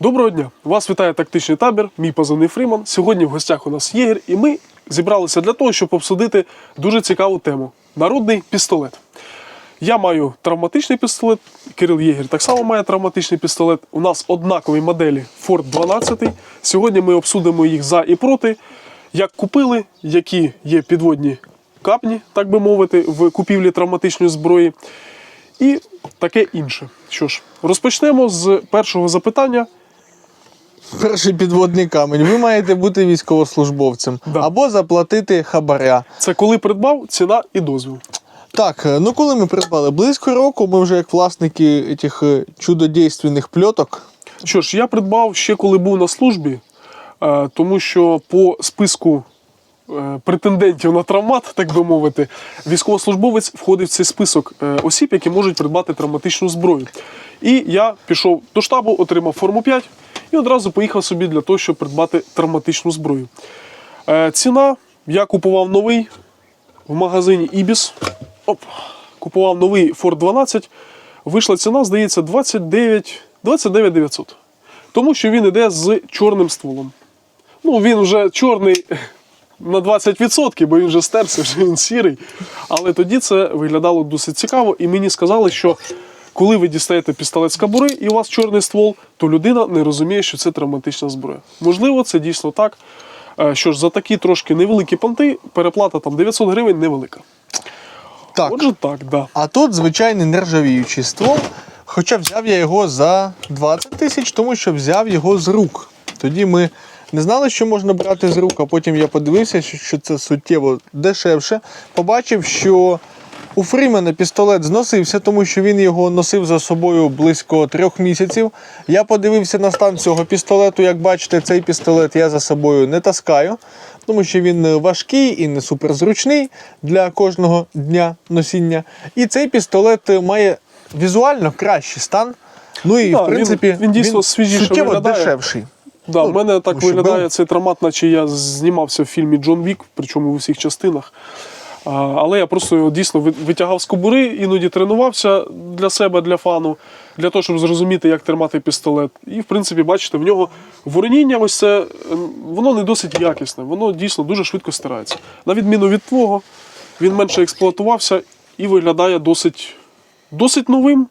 Доброго дня! Вас вітає тактичний табір, мій позивний Фріман. Сьогодні в гостях у нас Єгер, і ми зібралися для того, щоб обсудити дуже цікаву тему народний пістолет. Я маю травматичний пістолет, Кирил Єгер так само має травматичний пістолет. У нас однакові моделі Ford 12. Сьогодні ми обсудимо їх за і проти, як купили, які є підводні капні, так би мовити, в купівлі травматичної зброї. І таке інше. Що ж, розпочнемо з першого запитання. Перший підводний камень. Ви маєте бути військовослужбовцем Да. або заплатити хабаря. Це коли придбав ціна і дозвіл. Так, е, ну коли ми придбали близько року, ми вже як власники цих е, чудодійственних пльоток. Що ж, я придбав ще коли був на службі, е, тому що по списку претендентів на травмат, так би мовити, військовослужбовець входить в цей список е, осіб, які можуть придбати травматичну зброю. І я пішов до штабу, отримав форму 5 і одразу поїхав собі для того, щоб придбати травматичну зброю. Е, Ціна я купував новий в магазині Ibis. Оп, купував новий Ford 12. Вийшла ціна, здається, 29 29 900. Тому що він іде з чорним стволом. Ну, він вже чорний на 20%, бо він вже стерся, вже він сірий. Але тоді це виглядало досить цікаво, і мені сказали, що коли ви дістаєте пістолет з кабури і у вас чорний ствол, то людина не розуміє, що це травматична зброя. Можливо, це дійсно так. Е, Що ж, за такі трошки невеликі понти, переплата там 900 гривень невелика. Так. Отже, так, да. А тут звичайний нержавіючий ствол. Хоча взяв я його за 20 тисяч, тому що взяв його з рук. Тоді ми не знали, що можна брати з рук, а потім я подивився, що- це суттєво дешевше. Побачив, що у Фрімена пістолет зносився, тому що він його носив за собою близько трьох місяців. Я подивився на стан цього пістолету. Як бачите, цей пістолет я за собою не таскаю, тому що він важкий і не суперзручний для кожного дня носіння. І цей пістолет має візуально кращий стан. Ну і Да, в принципі він- він дійсно свіжіше суттєво виглядає. дешевший. Да, Ну, в мене так виглядає бел- цей травмат, наче я знімався в фільмі Джон Вік, причому в усіх частинах. А, але я просто його дійсно витягав з кобури, іноді тренувався для себе, для фану, для того, щоб зрозуміти, як тримати пістолет. І, в принципі, бачите, в нього вороніння, ось це ем, воно не досить якісне, воно дійсно дуже швидко стирається. На відміну від твого, він менше експлуатувався і виглядає досить, досить новим.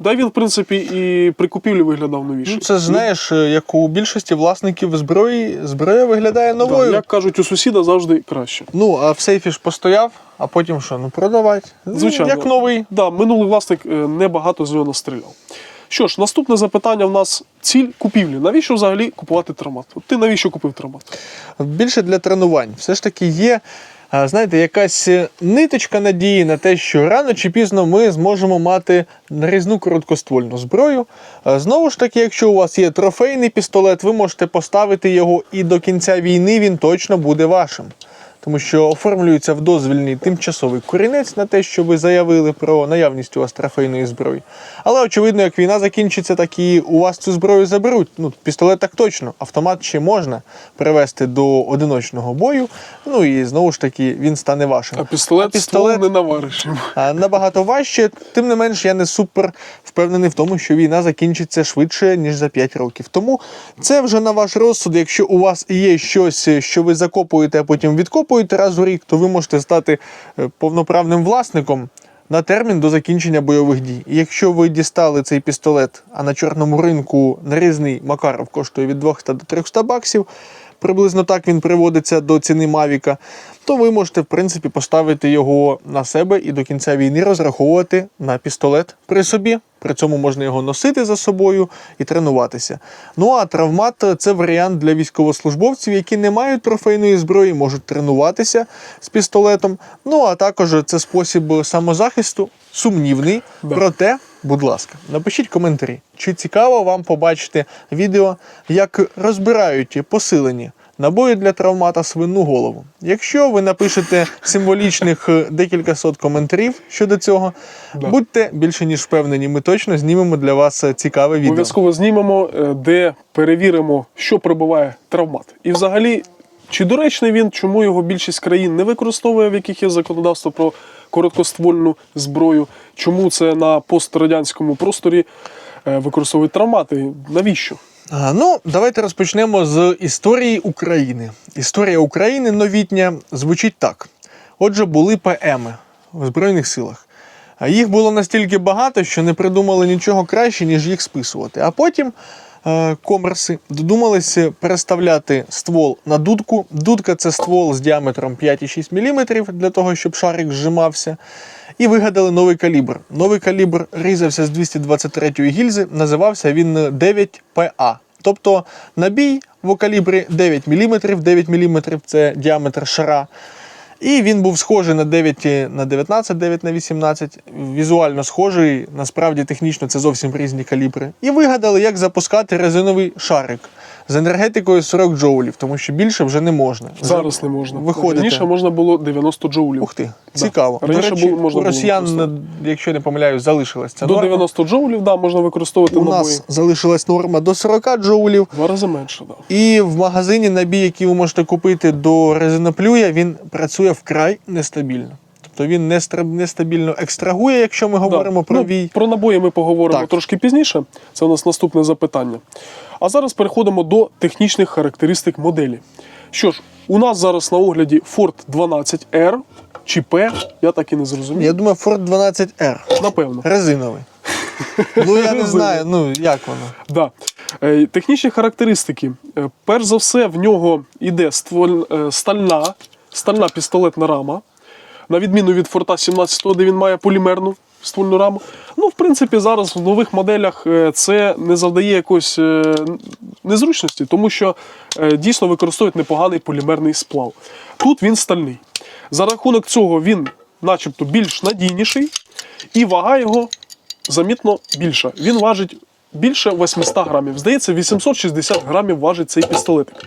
Да, він, в принципі, і при купівлі виглядав новіше. Ну, це ж знаєш, як у більшості власників зброї, зброя виглядає новою. Да, як кажуть, у сусіда завжди краще. Ну, а в сейфі ж постояв, а потім що? Ну продавати. Звичайно. Як новий. Да, минулий власник е, небагато з нього настріляв. Що ж, наступне запитання в нас ціль купівлі. Навіщо взагалі купувати травмат? От ти навіщо купив травмат? Більше для тренувань. Все ж таки є, знаєте, якась е, ниточка надії на те, що рано чи пізно ми зможемо мати нарізну короткоствольну зброю. Знову ж таки, якщо у вас є трофейний пістолет, ви можете поставити його і до кінця війни він точно буде вашим. Тому що оформлюється в дозвільний тимчасовий корінець на те, що ви заявили про наявність у вас трофейної зброї. Але очевидно, як війна закінчиться, так і у вас цю зброю заберуть. Ну, пістолет так точно, автомат ще можна привести до одиночного бою. Ну і знову ж таки він стане вашим. А пістолет, А пістолет- не навариш. Набагато важче. Тим не менш, я не супер впевнений в тому, що війна закінчиться швидше, ніж за 5 років. Тому це вже на ваш розсуд. Якщо у вас є щось, що ви закопуєте, а потім відкопуєте раз у рік, то ви можете стати е, повноправним власником. На термін до закінчення бойових дій. І якщо ви дістали цей пістолет, а на чорному ринку нарізний Макаров коштує від 200 до 300 баксів, приблизно так він приводиться до ціни Мавіка, то ви можете, в принципі, поставити його на себе і до кінця війни розраховувати на пістолет при собі. При цьому можна його носити за собою і тренуватися. Ну а травмат це варіант для військовослужбовців, які не мають трофейної зброї, можуть тренуватися з пістолетом. Ну а також це спосіб самозахисту, сумнівний. Да. Проте, будь ласка, напишіть коментарі, чи цікаво вам побачити відео, як розбирають посилені набої для травмата свинну голову. Якщо ви напишете символічних е, декілька сот коментарів щодо цього, Да. будьте більше ніж впевнені, ми точно знімемо для вас е, цікаве відео. Обов'язково знімемо, е, де перевіримо, що пробиває травмат. І взагалі, чи доречний він, чому його більшість країн не використовує, в яких є законодавство про короткоствольну зброю, чому це на пострадянському просторі використовують травмати? Навіщо? Ну, давайте розпочнемо з історії України. Історія України новітня звучить так: отже, були ПМи в Збройних силах. А їх було настільки багато, що не придумали нічого краще, ніж їх списувати. А потім е, комерси додумалися переставляти ствол на дудку. Дудка це ствол з діаметром 5,6 мм для того, щоб шарик зжимався. І вигадали новий калібр. Новий калібр різався з 223-ї гільзи, називався він 9ПА. Тобто набій в калібрі 9 мм, 9 мм це діаметр шара. І він був схожий на 9 на 19, 9 на 18. Візуально схожий, насправді технічно це зовсім різні калібри. І вигадали, як запускати резиновий шарик з енергетикою 40 джоулів, тому що більше вже не можна. Зараз не можна. Виходите. Раніше можна було 90 джоулів. Ух ти, Да. цікаво. Раніше До речі, було- можна у росіян, використовувати. якщо не помиляюсь, залишилась ця До норма. 90 джоулів, да, можна використовувати У набої. нас залишилась норма до 40 джоулів. Два рази менше, да. І в магазині набій, який ви можете купити до резиноплюя, він працює вкрай нестабільно. Тобто він нестабільно екстрагує, якщо ми говоримо Да. про ну, вій. Про набої ми поговоримо Так. трошки пізніше. Це у нас наступне запитання. А зараз переходимо до технічних характеристик моделі. Що ж, у нас зараз на огляді Ford 12R чи P, я так і не зрозумів. Я думаю, Ford 12R. Напевно. Резиновий. Ну я не знаю, ну як воно. Да. Е, Технічні характеристики. Е, Перш за все, в нього йде стволь, е, стальна, стальна пістолетна рама. На відміну від Форта 17, де він має полімерну ствольну раму. Ну, в принципі, зараз в нових моделях е, це не завдає якоїсь е, незручності, тому що е, дійсно використовують непоганий полімерний сплав. Тут він стальний. За рахунок цього він, начебто, більш надійніший, і вага його замітно більша. Він важить більше 800 грамів. Здається, 860 грамів важить цей пістолетик.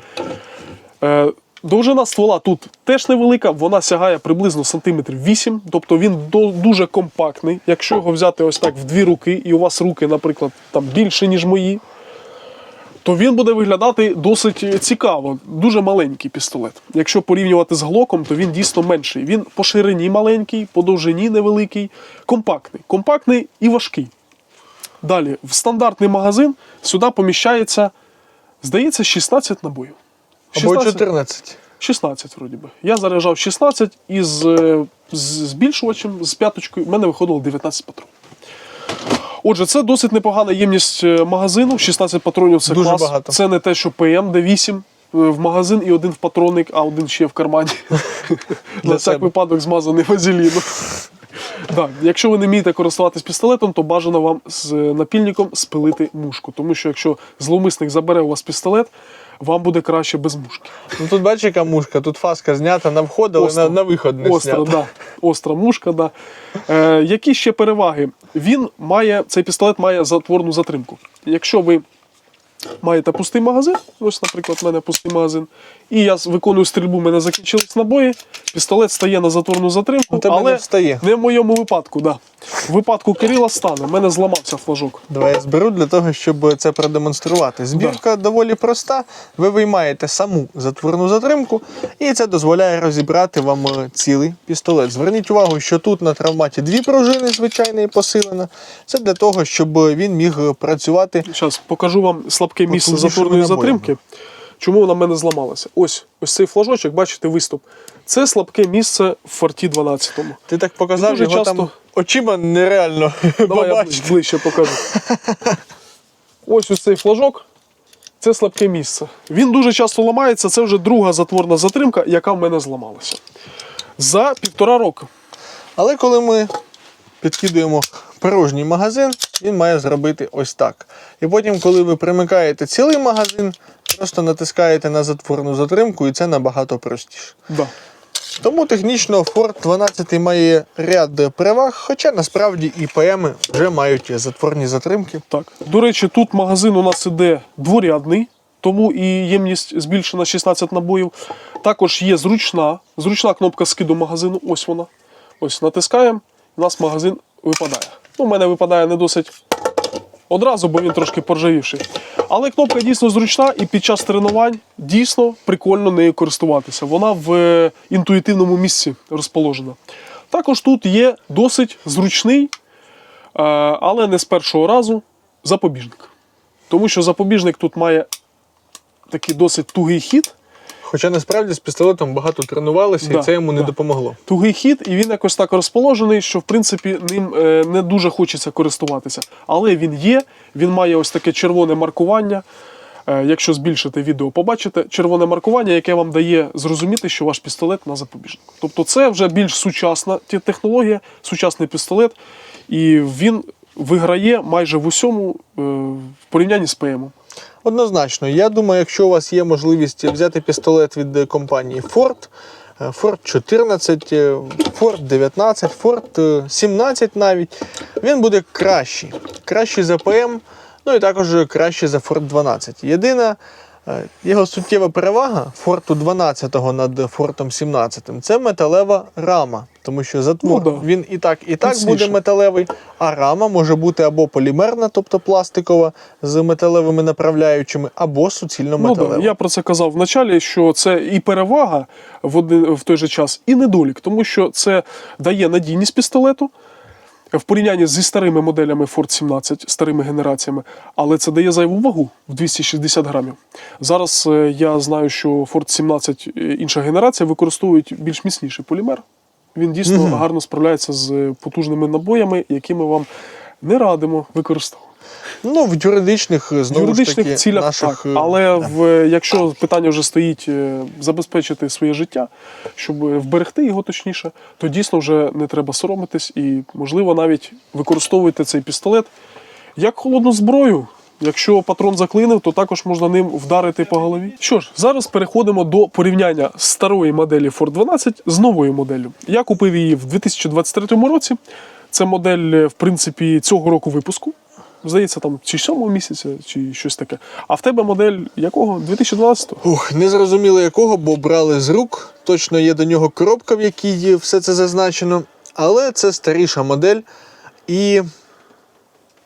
Довжина ствола тут теж невелика, вона сягає приблизно сантиметрів 8, тобто він дуже компактний. Якщо його взяти ось так в дві руки, і у вас руки, наприклад, там більше, ніж мої, то він буде виглядати досить цікаво. Дуже маленький пістолет. Якщо порівнювати з глоком, то він дійсно менший. Він по ширині маленький, по довжині невеликий, компактний. Компактний і важкий. Далі, в стандартний магазин сюди поміщається, здається, 16 набоїв. Або 14. 16, вроді би. Я заряджав 16 і з, е, збільшувачем, з п'яточкою, в мене виходило 19 патронів. Отже, це досить непогана ємність е, магазину. 16 патронів це Дуже клас. багато. Це не те, що ПМ, де 8 е, в магазин і один в патронник, а один ще в кармані. На всяк випадок змазаний вазеліном. Так, якщо ви не вмієте користуватись пістолетом, то бажано вам з напільником спилити мушку. Тому що якщо зловмисник забере у вас пістолет, вам буде краще без мушки. Ну тут бачиш, яка мушка, тут фаска знята на вход, але на, на виход не Остра, знята. да. Остра мушка, да. Е, які ще переваги? Він має, цей пістолет має затворну затримку. Якщо ви маєте пустий магазин, ось, наприклад, в мене пустий магазин, і я виконую стрільбу, в мене закінчились набої, пістолет стає на затворну затримку, тебе але не встає. не в моєму випадку, да. В випадку Кирила стане, в мене зламався флажок. Давай я зберу для того, щоб це продемонструвати. Збірка доволі проста. Ви виймаєте саму затворну затримку, і це дозволяє розібрати вам е, цілий пістолет. Зверніть увагу, що тут на травматі дві пружини, звичайно, і посилена. Це для того, щоб він міг е, працювати. Зараз покажу вам слабке місце затворної затримки. Чому вона в мене зламалася? Ось ось цей флажочок, бачите, виступ. Це слабке місце в форті 12. Ти так показав, Дуже його там очима нереально Давай я побачити. ближче покажу. Ось ось цей флажок. Це слабке місце. Він дуже часто ламається. Це вже друга затворна затримка, яка в мене зламалася. За півтора року. Але коли ми підкидуємо порожній магазин, він має зробити ось так. І потім, коли ви примикаєте цілий магазин, просто натискаєте на затворну затримку, і це набагато простіше. Да. Тому технічно Ford 12 має ряд переваг, хоча насправді і ПМ вже мають затворні затримки. Так. До речі, тут магазин у нас іде дворядний, тому і ємність збільшена 16 набоїв. Також є зручна, зручна кнопка скиду магазину. Ось вона. Ось натискаємо, у нас магазин випадає. Ну, у мене випадає не досить одразу, бо він трошки поржавівший. Але кнопка дійсно зручна і під час тренувань дійсно прикольно нею користуватися. Вона в е, інтуїтивному місці розположена. Також тут є досить зручний, е, але не з першого разу запобіжник. Тому що запобіжник тут має такий досить тугий хід. Хоча насправді з пістолетом багато тренувалися, Да, і це йому не да. допомогло. Тугий хід, і він якось так розположений, що в принципі ним е, не дуже хочеться користуватися. Але він є, він має ось таке червоне маркування. Е, Якщо збільшити відео, побачите червоне маркування, яке вам дає зрозуміти, що ваш пістолет на запобіжнику. Тобто це вже більш сучасна технологія, сучасний пістолет, і він виграє майже в усьому е, в порівнянні з ПМ. Однозначно, я думаю, якщо у вас є можливість взяти пістолет від е, компанії Ford, е, Ford 14, е, Ford 19, Ford е, 17 навіть, він буде кращий. Кращий за ПМ, ну і також кращий за Ford 12. Єдина його суттєва перевага Ford 12 над Ford 17 це металева рама. Тому що затвор Ну да. він і так, і так Міцніше. буде металевий, а рама може бути або полімерна, тобто пластикова з металевими направляючими, або суцільно Ну, да, я про це казав в началі, що це і перевага в, один, в той же час, і недолік, тому що це дає надійність пістолету в порівнянні зі старими моделями Ford 17, старими генераціями, але це дає зайву вагу в 260 грамів. Зараз е, я знаю, що Ford 17 е, інша генерація використовують більш міцніший полімер. Він дійсно гарно справляється з е, потужними набоями, які ми вам не радимо використовувати. Ну, в юридичних В знову юридичних ж таки, цілях наших, так. е, Але в, якщо питання вже стоїть е, забезпечити своє життя, щоб е, вберегти його точніше, то дійсно вже не треба соромитись і, можливо, навіть використовуйте цей пістолет як холодну зброю. Якщо патрон заклинив, то також можна ним вдарити по голові. Що ж, зараз переходимо до порівняння старої моделі Ford 12 з новою моделлю. Я купив її в 2023 році. Це модель, е, в принципі, цього року випуску. Здається, там чи 7 місяця, чи щось таке. А в тебе модель якого? 2012? Ух, не зрозуміло якого, бо брали з рук. Точно є до нього коробка, в якій все це зазначено. Але це старіша модель. І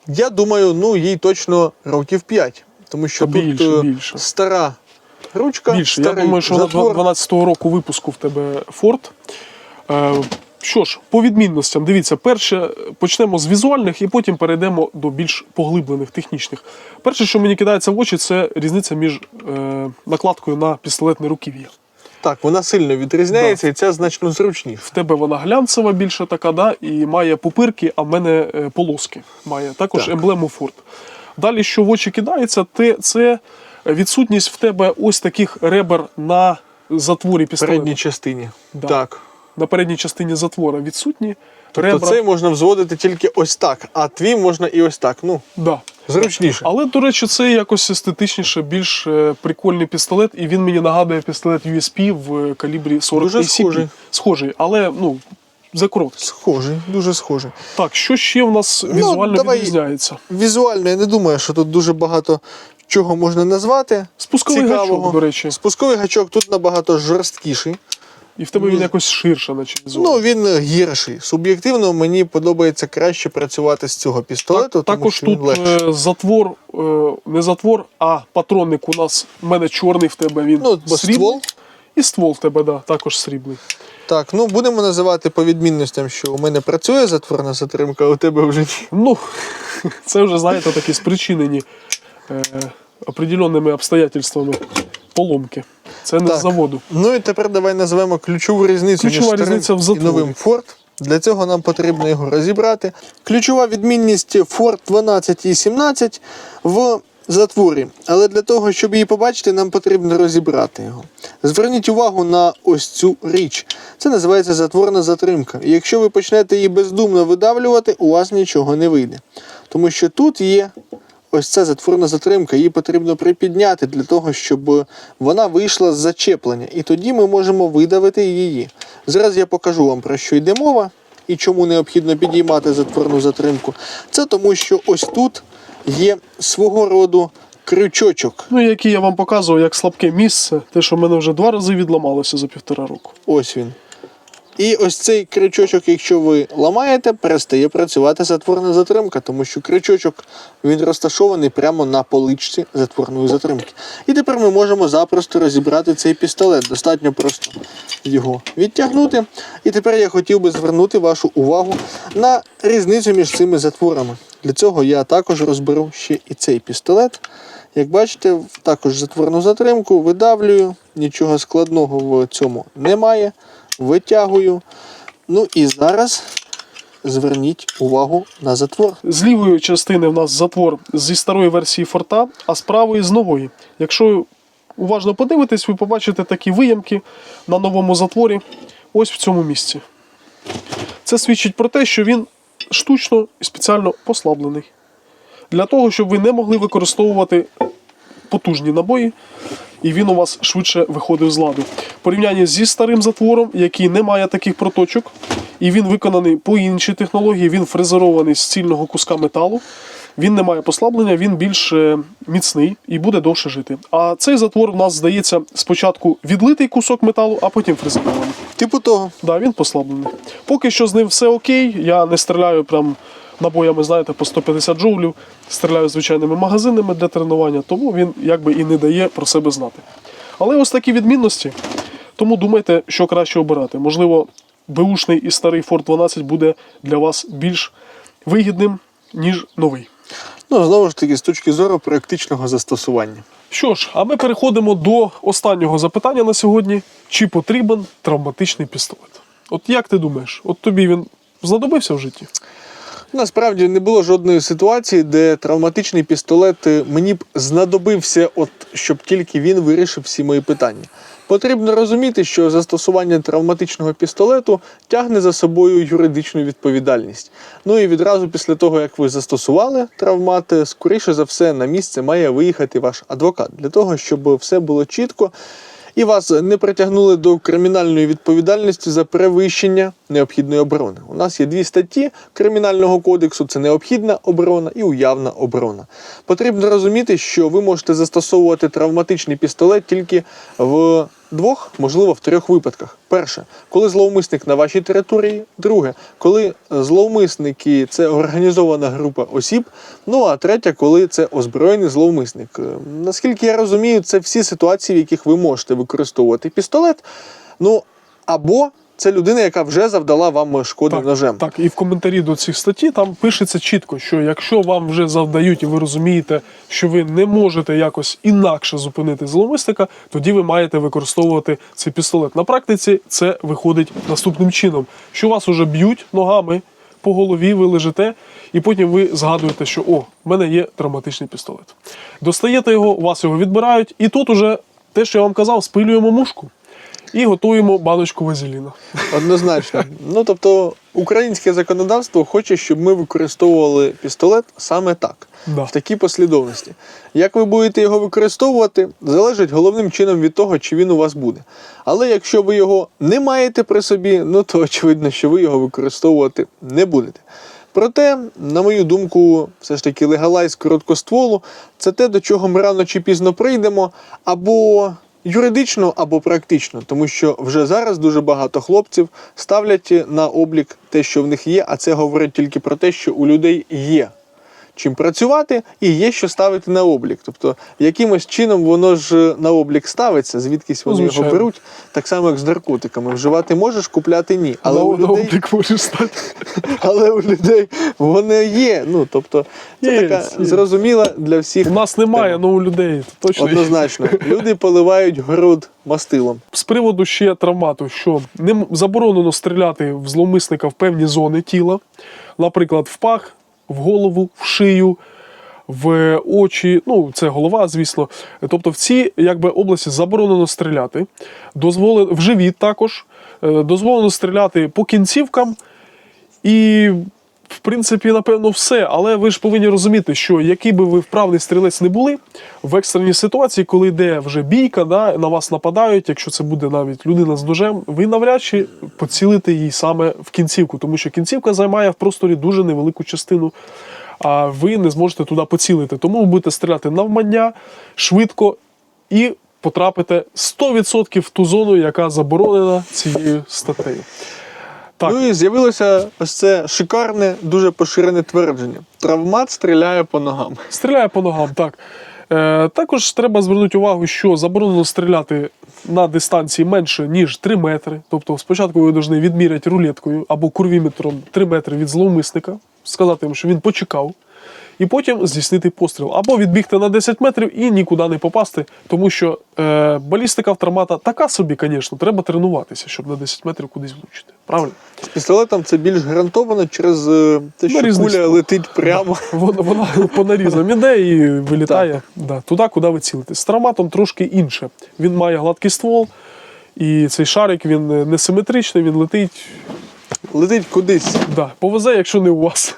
я думаю, ну їй точно років 5. Тому що Та тут більше, е, більше. стара ручка. Більше. Я думаю, що затвор. 12-го року випуску в тебе Ford. Е, що ж, по відмінностям, дивіться, перше почнемо з візуальних і потім перейдемо до більш поглиблених технічних. Перше, що мені кидається в очі, це різниця між е, накладкою на пістолетне руків'я. Так, вона сильно відрізняється, і ця значно зручніша. В тебе вона глянцева більше така, да, і має пупирки, а в мене е, полоски. Має також Так. емблему Форд. Далі, що в очі кидається, це відсутність в тебе ось таких ребер на затворі пістолета. передній частині. Да. Так. На передній частині затвора відсутні. Тобто ребра. цей можна взводити тільки ось так, а твій можна і ось так. Ну, Да. зручніше. Але, до речі, це якось естетичніше, більш е, прикольний пістолет, і він мені нагадує пістолет USP в калібрі 40 Дуже схожий. Схожий, але ну, за короткий. Схожий, дуже схожий. Так, що ще в нас Ну, візуально давай- відрізняється? Візуально я не думаю, що тут дуже багато чого можна назвати. Спусковий Цікавого. гачок, до речі. Спусковий гачок тут набагато жорсткіший. І в тебе він якось ширше, наче. Ну, він гірший. Суб'єктивно мені подобається краще працювати з цього пістолету. Так, тому також що він тут легший. е, затвор, е, не затвор, а патронник у нас в мене чорний в тебе він Ну, бо срібний. ствол. І ствол в тебе, да, також срібний. Так, ну будемо називати по відмінностям, що у мене працює затворна затримка, а у тебе вже ні. Ну, це вже, знаєте, такі спричинені определенними обстоятельствами поломки. Це не Так. з заводу. Ну і тепер давай назвемо ключову різницю Ключова між старим різниця в і затворі. новим Ford. Для цього нам потрібно його розібрати. Ключова відмінність Ford 12 і 17 в затворі. Але для того, щоб її побачити, нам потрібно розібрати його. Зверніть увагу на ось цю річ. Це називається затворна затримка. І якщо ви почнете її бездумно видавлювати, у вас нічого не вийде. Тому що тут є ось ця затворна затримка, її потрібно припідняти для того, щоб вона вийшла з зачеплення. І тоді ми можемо видавити її. Зараз я покажу вам про що йде мова і чому необхідно підіймати затворну затримку. Це тому, що ось тут є свого роду крючочок. Ну, який я вам показував, як слабке місце, те, що в мене вже два рази відламалося за півтора року. Ось він. І ось цей крючочок, якщо ви ламаєте, перестає працювати затворна затримка, тому що крючочок він розташований прямо на поличці затворної затримки. І тепер ми можемо запросто розібрати цей пістолет. Достатньо просто його відтягнути. І тепер я хотів би звернути вашу увагу на різницю між цими затворами. Для цього я також розберу ще і цей пістолет. Як бачите, також затворну затримку, видавлюю, нічого складного в цьому немає. Витягую. Ну і зараз зверніть увагу на затвор. З лівої частини в нас затвор зі старої версії форта, а з правої з нової. Якщо уважно подивитись, ви побачите такі виямки на новому затворі ось в цьому місці. Це свідчить про те, що він штучно і спеціально послаблений. Для того, щоб ви не могли використовувати потужні набої, і він у вас швидше виходив з ладу. В порівнянні зі старим затвором, який не має таких проточок, і він виконаний по іншій технології, він фрезерований з цільного куска металу. Він не має послаблення, він більш е, міцний і буде довше жити. А цей затвор в нас здається спочатку відлитий кусок металу, а потім фрезерований. Типу того. Да, він послаблений. Поки що з ним все окей. Я не стріляю прям набоями, знаєте, по 150 джоулів. Стріляю звичайними магазинами для тренування, тому він якби і не дає про себе знати. Але ось такі відмінності. Тому думайте, що краще обирати. Можливо, беушний і старий Ford 12 буде для вас більш вигідним, ніж новий. Ну, знову ж таки, з точки зору практичного застосування. Що ж, а ми переходимо до останнього запитання на сьогодні: чи потрібен травматичний пістолет? От як ти думаєш, от тобі він знадобився в житті? Насправді не було жодної ситуації, де травматичний пістолет е, мені б знадобився, от щоб тільки він вирішив всі мої питання. Потрібно розуміти, що застосування травматичного пістолету тягне за собою юридичну відповідальність. Ну і відразу після того, як ви застосували травмат, е, скоріше за все на місце має виїхати ваш адвокат для того, щоб все було чітко і вас не притягнули до кримінальної відповідальності за перевищення необхідної оборони. У нас є дві статті Кримінального кодексу: це необхідна оборона і уявна оборона. Потрібно розуміти, що ви можете застосовувати травматичний пістолет тільки в двох, можливо, в трьох випадках. Перше, коли зловмисник на вашій території. Друге, коли зловмисники це організована група осіб. Ну а третє, коли це озброєний зловмисник. Е, Наскільки я розумію, це всі ситуації, в яких ви можете використовувати пістолет. Ну або це людина, яка вже завдала вам шкоди ножем. Так, і в коментарі до цих статті там пишеться чітко, що якщо вам вже завдають і ви розумієте, що ви не можете якось інакше зупинити зловмисника, тоді ви маєте використовувати цей пістолет. На практиці це виходить наступним чином: що вас уже б'ють ногами по голові, ви лежите, і потім ви згадуєте, що о, в мене є травматичний пістолет. Достаєте його, у вас його відбирають, і тут уже те, що я вам казав, спилюємо мушку. І готуємо баночку вазеліна. Однозначно. Ну тобто, українське законодавство хоче, щоб ми використовували пістолет саме так, Да. в такій послідовності. Як ви будете його використовувати, залежить головним чином від того, чи він у вас буде. Але якщо ви його не маєте при собі, ну то очевидно, що ви його використовувати не будете. Проте, на мою думку, все ж таки легалайз короткостволу це те, до чого ми рано чи пізно прийдемо, або юридично, або практично, тому що вже зараз дуже багато хлопців ставлять на облік те, що в них є, а це говорить тільки про те, що у людей є чим працювати і є що ставити на облік. Тобто, якимось чином воно ж на облік ставиться, звідкись вони його беруть, так само як з наркотиками. Вживати можеш, купляти ні. Але на, у на облік може стати. але у людей вони є. Ну тобто, це Є, така є. зрозуміла для всіх. У нас немає, але у людей точно. є. Однозначно, люди поливають город мастилом. З приводу ще травмату, що не заборонено стріляти в зловмисника в певні зони тіла, наприклад, в пах, в голову, в шию. В очі, ну це голова, звісно. Тобто в ці якби області заборонено стріляти. дозволено в живіт також. Е, Дозволено стріляти по кінцівкам. І, в принципі, напевно, все. Але ви ж повинні розуміти, що який би ви вправний стрілець не були, в екстреній ситуації, коли йде вже бійка, да, на вас нападають, якщо це буде навіть людина з ножем, ви навряд чи поцілите її саме в кінцівку, тому що кінцівка займає в просторі дуже невелику частину. А ви не зможете туди поцілити. Тому ви будете стріляти навмання, швидко і потрапите 100% в ту зону, яка заборонена цією статтею. Так. Ну і з'явилося ось це шикарне, дуже поширене твердження. Травмат стріляє по ногам. Стріляє по ногам, так. Е, також треба звернути увагу, що заборонено стріляти на дистанції менше, ніж 3 метри. Тобто спочатку ви повинні відміряти рулеткою або курвіметром 3 метри від зловмисника, сказати йому, що він почекав. І потім здійснити постріл. Або відбігти на 10 метрів і нікуди не попасти, тому що е, балістика автомата така собі, звісно, треба тренуватися, щоб на 10 метрів кудись влучити. Правильно? З пістолетом це більш гарантовано через е, те, що Нарізний куля летить прямо. Вона, вона по нарізам іде і вилітає да, туди, куди ви цілитесь. З травматом трошки інше. Він має гладкий ствол, і цей шарик він е, не симетричний, він летить. Летить кудись. Да, повезе, якщо не у вас.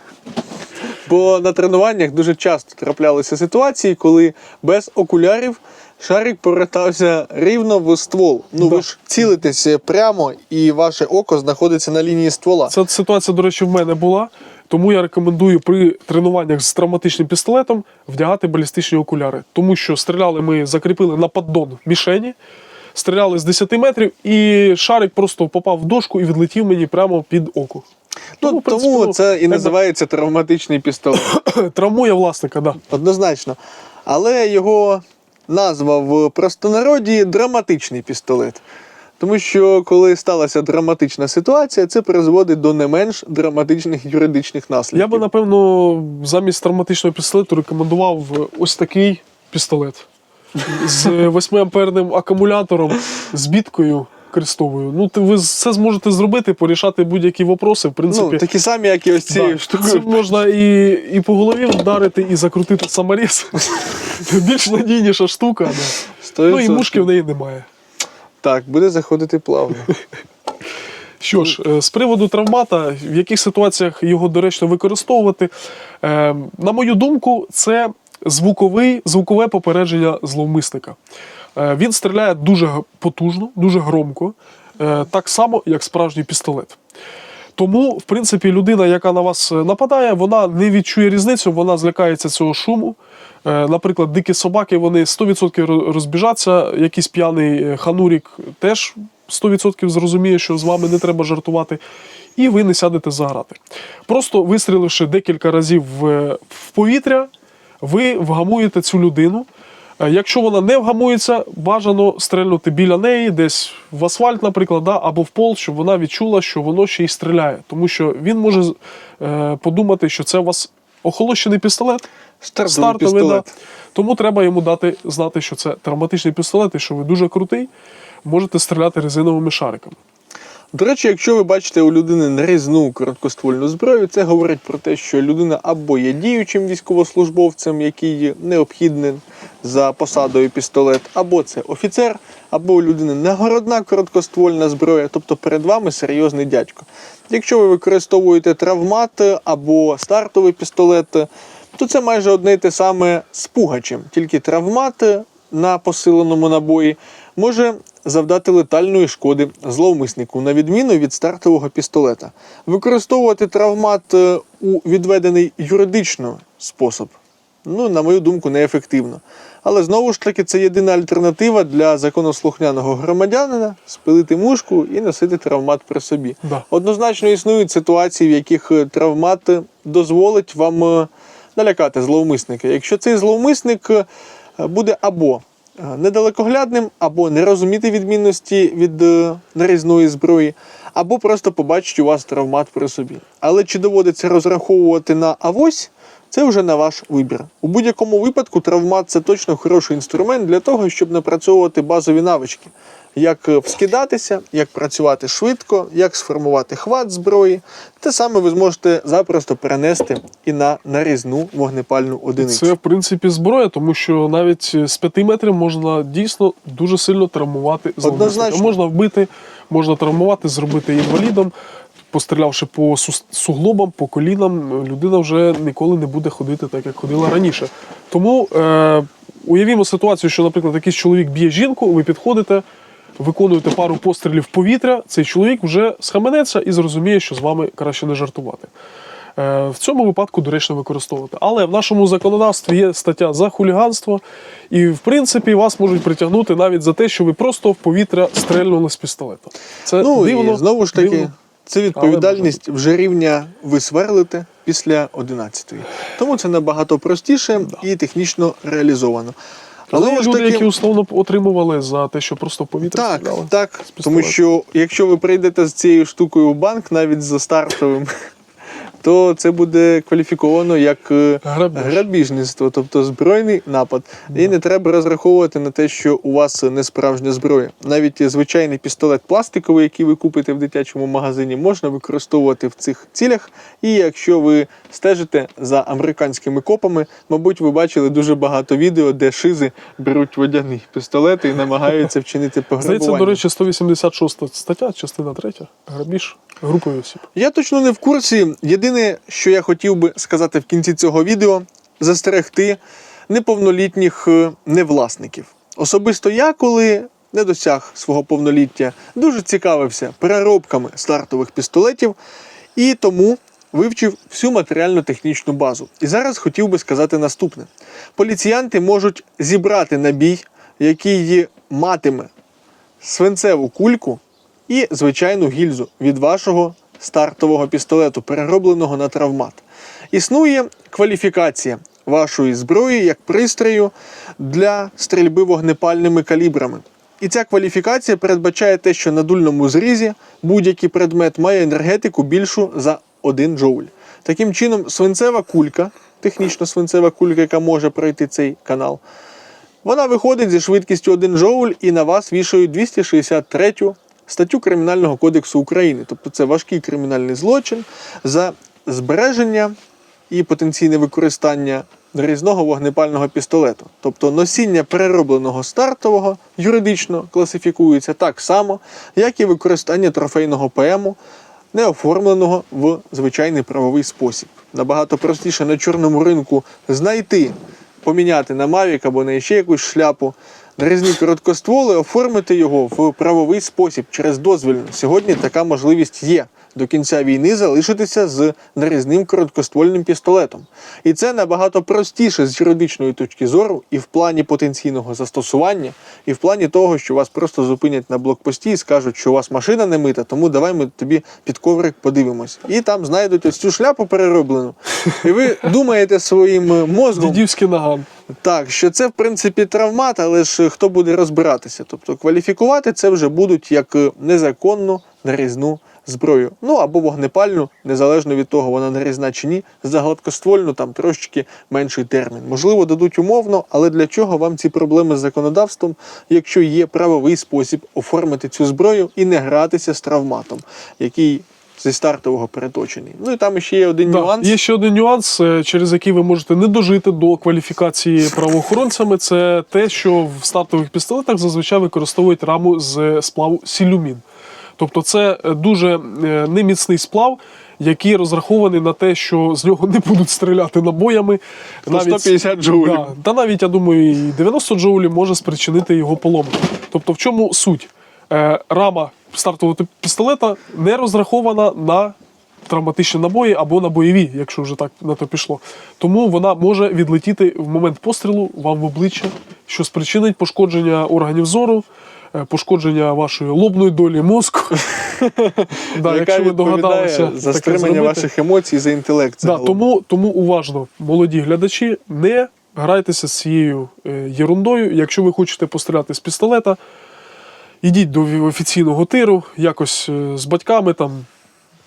Бо на тренуваннях дуже часто траплялися ситуації, коли без окулярів шарик повертався рівно в ствол. Ну Да. ви ж цілитесь прямо, і ваше око знаходиться на лінії ствола. Ця ситуація, до речі, в мене була. Тому я рекомендую при тренуваннях з травматичним пістолетом вдягати балістичні окуляри. Тому що стріляли ми, закріпили на поддон мішені, стріляли з 10 метрів, і шарик просто попав в дошку і відлетів мені прямо під око. Ну, принципі, тому ну, це і називається травматичний пістолет. травмує власника, да. Однозначно. Але його назва в простонароді драматичний пістолет. Тому що коли сталася драматична ситуація, це призводить до не менш драматичних юридичних наслідків. Я би, напевно, замість травматичного пістолету рекомендував ось такий пістолет з 8 амперним акумулятором, з біткою крестовою. Ну, ти- ви це зможете зробити, порішати будь-які вопроси. В принципі, ну, такі самі, як і ось цією Да, штукою. Цим можна і, і по голові вдарити, і закрутити саморіз. Більш надійніша штука. Да. Ну і мушки в неї немає. Так, буде заходити плавно. Що ж, е, з приводу травмата, в яких ситуаціях його доречно використовувати, Е, на мою думку, це звуковий, звукове попередження зловмисника. Е, Він стріляє дуже потужно, дуже громко, е, так само, як справжній пістолет. Тому, в принципі, людина, яка на вас е, нападає, вона не відчує різницю, вона злякається цього шуму. Наприклад, дикі собаки вони 100% розбіжаться, якийсь п'яний ханурік теж 100% зрозуміє, що з вами не треба жартувати, і ви не сядете заграти. Просто вистріливши декілька разів в повітря, ви вгамуєте цю людину. Е, Якщо вона не вгамується, бажано стрельнути біля неї, десь в асфальт, наприклад, да, або в пол, щоб вона відчула, що воно ще й стріляє. Тому що він може е, подумати, що це у вас охолощений пістолет, Стартовий стартовий, пістолет. Да. Тому треба йому дати знати, що це травматичний пістолет і що ви дуже крутий, можете стріляти резиновими шариками. До речі, якщо ви бачите у людини нарізну короткоствольну зброю, це говорить про те, що людина або є діючим військовослужбовцем, який необхідний за посадою пістолет, або це офіцер, або у людини нагородна короткоствольна зброя, тобто перед вами серйозний дядько. Якщо ви використовуєте травмат або стартовий пістолет, то це майже одне й те саме з пугачем, тільки травмат на посиленому набої може завдати летальної шкоди зловмиснику, на відміну від стартового пістолета. Використовувати травмат е, у відведений юридично спосіб, ну, на мою думку, неефективно. Але знову ж таки, це єдина альтернатива для законослухняного громадянина спилити мушку і носити травмат при собі. Да. Однозначно існують ситуації, в яких е, травмат е, дозволить вам налякати зловмисника. Якщо цей зловмисник буде або недалекоглядним, або не розуміти відмінності від е, нарізної зброї, або просто побачить у вас травмат при собі. Але чи доводиться розраховувати на авось? Це вже на ваш вибір. У будь-якому випадку травмат це точно хороший інструмент для того, щоб напрацьовувати базові навички. Як е, вскидатися, як працювати швидко, як сформувати хват зброї. Те саме ви зможете запросто перенести і на нарізну вогнепальну одиницю. Це, в принципі, зброя, тому що навіть з 5 метрів можна дійсно дуже сильно травмувати. Однозначно. Можна вбити, можна травмувати, зробити інвалідом. Пострілявши по суглобам, по колінам, людина вже ніколи не буде ходити так, як ходила раніше. Тому е, уявімо ситуацію, що, наприклад, якийсь чоловік б'є жінку, ви підходите, виконуєте пару пострілів в повітря, цей чоловік вже схаменеться і зрозуміє, що з вами краще не жартувати. Е, В цьому випадку доречно використовувати. Але в нашому законодавстві є стаття за хуліганство, і в принципі вас можуть притягнути навіть за те, що ви просто в повітря стрельнули з пістолета. Це Ну дивно, і знову ж таки, дивно. це відповідальність вже рівня ви сверлите після 11-ї. Тому це набагато простіше і технічно реалізовано. Але є ж люди, таки- які условно отримували за те, що просто в повітря Так, стріляли. так. з Тому що якщо ви прийдете з цією штукою в банк, навіть за стартовим то це буде кваліфіковано як е, Грабіж. грабіжництво, тобто збройний напад. І не треба розраховувати на те, що у вас не справжня зброя. Навіть звичайний пістолет пластиковий, який ви купите в дитячому магазині, можна використовувати в цих цілях. І якщо ви стежите за американськими копами, мабуть, ви бачили дуже багато відео, де шизи беруть водяні пістолети і намагаються вчинити пограбування. Здається, до речі, 186 стаття, частина 3, грабіж групою осіб. Я точно не в курсі. Єдине, що я хотів би сказати в кінці цього відео, застерегти неповнолітніх е, невласників. Особисто я, коли не досяг свого повноліття, дуже цікавився переробками стартових пістолетів і тому вивчив всю матеріально-технічну базу. І зараз хотів би сказати наступне: поліціянти можуть зібрати набій, який матиме свинцеву кульку і звичайну гільзу від вашого стартового пістолету, переробленого на травмат. Існує кваліфікація вашої зброї як пристрою для стрільби вогнепальними калібрами. І ця кваліфікація передбачає те, що на дульному зрізі будь-який предмет має енергетику більшу за 1 джоуль. Таким чином, свинцева кулька, технічно свинцева кулька, яка може пройти цей канал, вона виходить зі швидкістю 1 джоуль і на вас вішають 263 статтю Кримінального кодексу України. Тобто це важкий кримінальний злочин за збереження і потенційне використання нарізного вогнепального пістолету. Тобто носіння переробленого стартового юридично класифікується так само, як і використання трофейного ПМу, не оформленого в звичайний правовий спосіб. Набагато простіше на чорному ринку знайти поміняти на Mavic або на ще якусь шляпу, нарізні короткостволи, оформити його в правовий спосіб через дозвільну. Сьогодні така можливість є. До кінця війни залишитися з нарізним короткоствольним пістолетом. І це набагато простіше з юридичної точки зору, і в плані потенційного застосування, і в плані того, що вас просто зупинять на блокпості і скажуть, що у вас машина не мита, тому давай ми тобі під коврик подивимось. І там знайдуть ось цю шляпу перероблену. І ви думаєте своїм мозгом, Дідівський наган. так, що це в принципі травмат, але ж хто буде розбиратися? Тобто кваліфікувати це вже будуть як е, незаконну нарізну зброю. Ну або вогнепальну, незалежно від того, вона нарізна чи ні, за гладкоствольну там трошечки менший термін. Можливо, дадуть умовно, але для чого вам ці проблеми з законодавством, якщо є правовий спосіб оформити цю зброю і не гратися з травматом, який зі стартового переточений. Ну і там ще є один Да. нюанс. Є ще один нюанс, е, через який ви можете не дожити до кваліфікації правоохоронцями. Це те, що в стартових пістолетах зазвичай використовують раму з сплаву сілюмін. Тобто це е, дуже е, неміцний сплав, який розрахований на те, що з нього не будуть стріляти набоями. По 150 джоулів. Да, та навіть, я думаю, і 90 джоулів може спричинити його поломку. Тобто, в чому суть? Е, рама стартового пістолета не розрахована на травматичні набої або на бойові, якщо вже так на то пішло. Тому вона може відлетіти в момент пострілу вам в обличчя, що спричинить пошкодження органів зору, пошкодження вашої лобної долі мозку. Да, яка якщо ви догадалися за стримання ваших емоцій, за інтелект. Да, тому, тому уважно, молоді глядачі, не грайтеся з цією е, єрундою. Якщо ви хочете постріляти з пістолета, ідіть до офіційного тиру, якось е, з батьками там.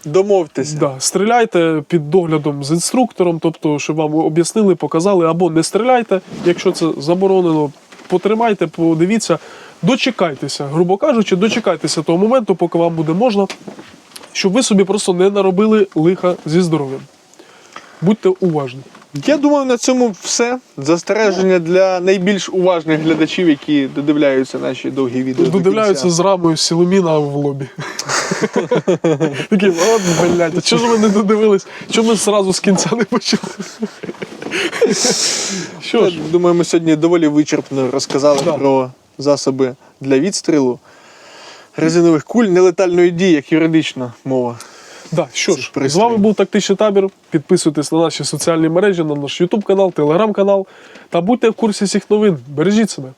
Домовтеся. Да, стріляйте під доглядом з інструктором, тобто, щоб вам об'яснили, показали, або не стріляйте, якщо це заборонено, потримайте, подивіться, дочекайтеся, грубо кажучи, дочекайтеся того моменту, поки вам буде можна, щоб ви собі просто не наробили лиха зі здоров'ям. Будьте уважні. Я думаю, на цьому все. Застереження для найбільш уважних глядачів, які додивляються наші довгі відео. Додивляються з рамою сіломіна в лобі. Такі, от, блядь, а чого ж ви не додивились? Чому ми зразу з кінця не почали? Що ж, думаю, ми сьогодні доволі вичерпно розказали про засоби для відстрілу резинових куль нелетальної дії, як юридична мова. Да, що ж, з вами був тактичний табір. Підписуйтесь на наші соціальні мережі, на наш YouTube канал, телеграм-канал та будьте в курсі всіх новин. Бережіть себе.